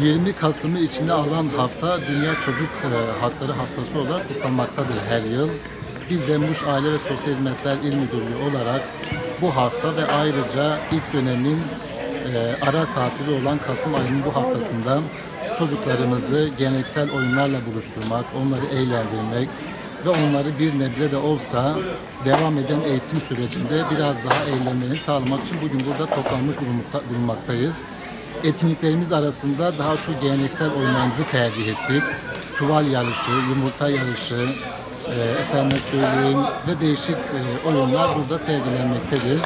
20 Kasım'ı içine alan hafta Dünya Çocuk e, Hakları Haftası olarak kutlanmaktadır her yıl. Biz de Muş Aile ve Sosyal Hizmetler İl Müdürlüğü olarak bu hafta ve ayrıca ilk dönemin e, ara tatili olan Kasım ayının bu haftasında çocuklarımızı geleneksel oyunlarla buluşturmak, onları eğlendirmek ve onları bir nebze de olsa devam eden eğitim sürecinde biraz daha eğlenmeni sağlamak için bugün burada toplanmış bulunmakta- bulunmaktayız. Etkinliklerimiz arasında daha çok geleneksel oyunlarımızı tercih ettik. Çuval yarışı, yumurta yarışı, e, efendime söyleyeyim ve değişik e, oyunlar burada sergilenmektedir.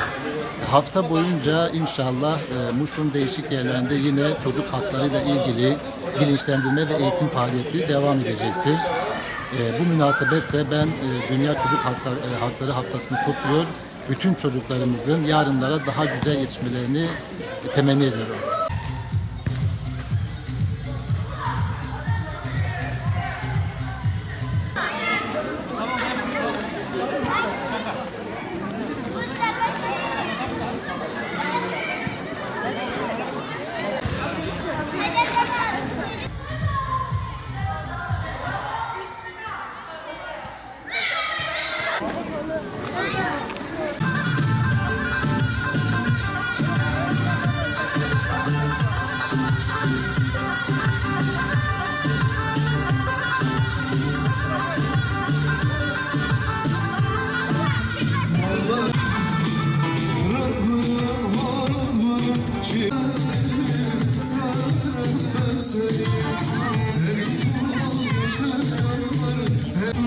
Hafta boyunca inşallah e, Muş'un değişik yerlerinde yine çocuk haklarıyla ilgili bilinçlendirme ve eğitim faaliyeti devam edecektir. E, bu münasebetle ben e, Dünya Çocuk Hakları, e, Hakları Haftası'nı kutluyor. Bütün çocuklarımızın yarınlara daha güzel yetişmelerini temenni ediyorum. Her kurban geçer